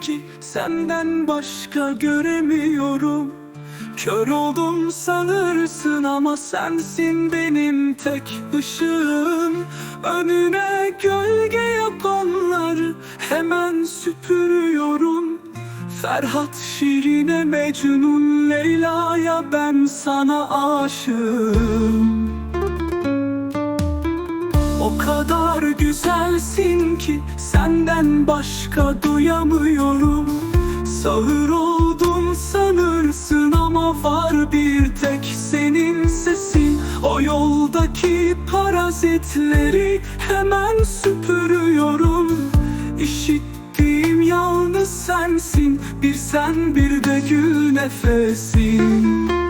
ki senden başka göremiyorum. Kör oldum sanırsın ama sensin benim tek ışığım. Önüne gölge yapanları hemen süpürüyorum. Ferhat Şirin'e Mecnun Leyla'ya ben sana aşığım. O kadar güzelsin ki senden başka duyamıyorum. Sağır oldun sanırsın ama var bir tek senin sesin. O yoldaki parazitleri hemen süpürüyorum. İşittiğim yalnız sensin. Bir sen bir de gül nefesin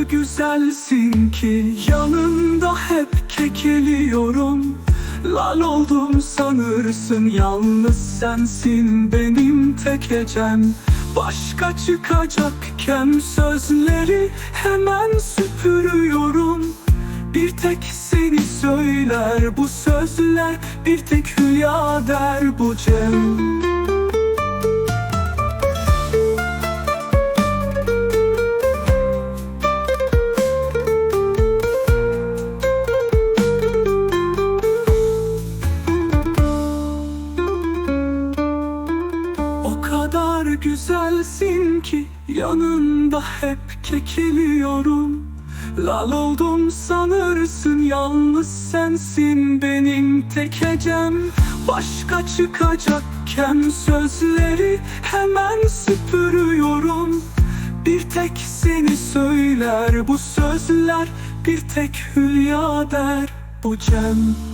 güzelsin ki yanında hep kekeliyorum Lal oldum sanırsın yalnız sensin benim tek ecem Başka çıkacakken sözleri hemen süpürüyorum. Bir tek seni söyler bu sözler Bir tek hülya der bu cem kadar güzelsin ki yanında hep kekeliyorum Lal oldum sanırsın yalnız sensin benim tek ecem. Başka çıkacakken sözleri hemen süpürüyorum. Bir tek seni söyler bu sözler Bir tek hülya der bu cem